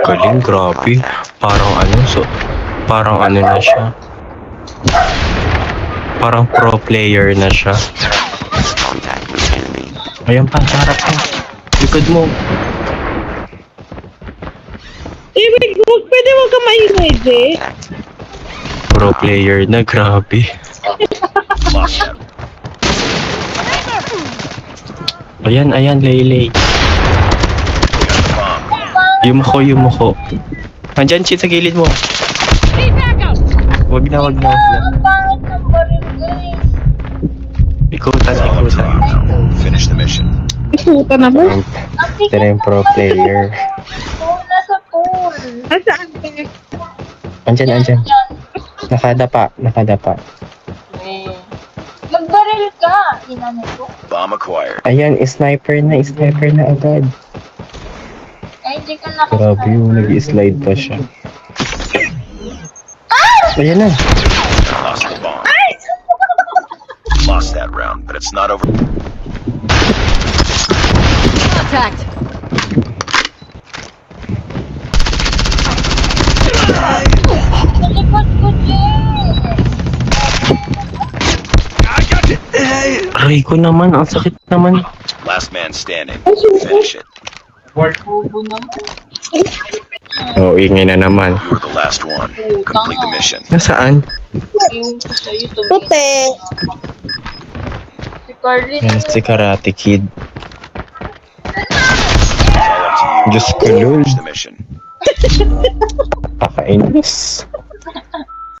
Galing, grabe. Parang ano, so, parang ano na siya. Parang pro player na siya. Ayan pa, sa harap mo. Likod mo. Eh, wait, wag, pwede wag ka maingay, Je. Pro player na, grabe. Ayan, ayan, Laylay. Yumuko, yumuko. Andyan, shit, sa gilid mo. Wag na, wag na, wag na. Ang pangit ng baril guys. Ikutan, ikutan. Finish the mission. Isuta naman. Ang Ito na yung pro player. Oo, nasa pool. Nasaan ka? Andyan, andyan. Yan. Nakadapa, nakadapa. Magbaril ka. Inanay ko. Bomb acquired. Ayan, sniper na, sniper na agad. Ay, hindi ka nakasama. Grabe yung nag-slide pa siya. Ayan na. Lost the bomb. Lost that round, but it's not over. Contact. Ko naman, ang sakit naman. Last man standing. Finish it. Naman. Oo, oh, ingay na naman. You were the last one. Complete the mission. Nasaan? Puti. Si Carlin. Yan, si Karate Kid. Diyos ko, Lord. Finish the mission. Pakainis.